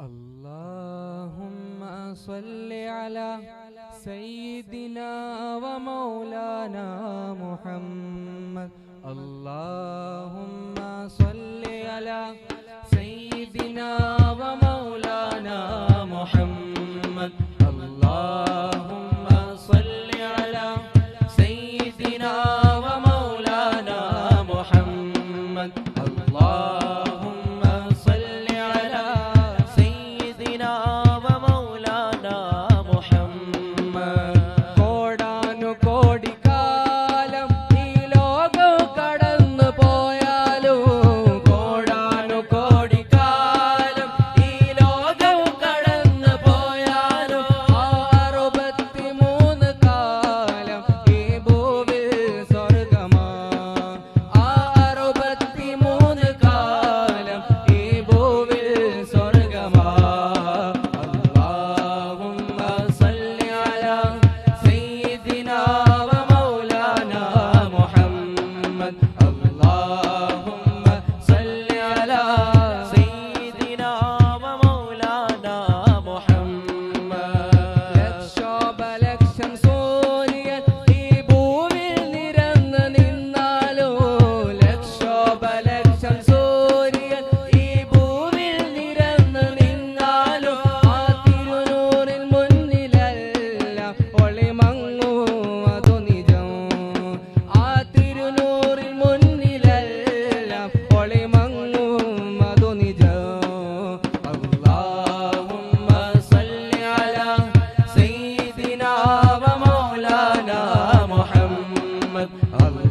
اللهم صل على سيدنا ومولانا محمد. الله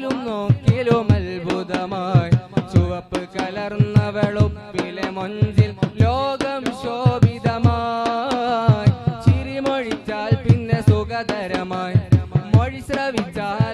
ആയിലും നോക്കിലും അത്ഭുതമായി ചുവപ്പ് കലർന്ന വെളുപ്പിലെ മൊഞ്ചിൽ ലോകം ശോഭിതമായി. ചിരിമൊഴിച്ചാൽ പിന്നെ സുഖകരമായി. മൊഴി ശ്രവിച്ചാൽ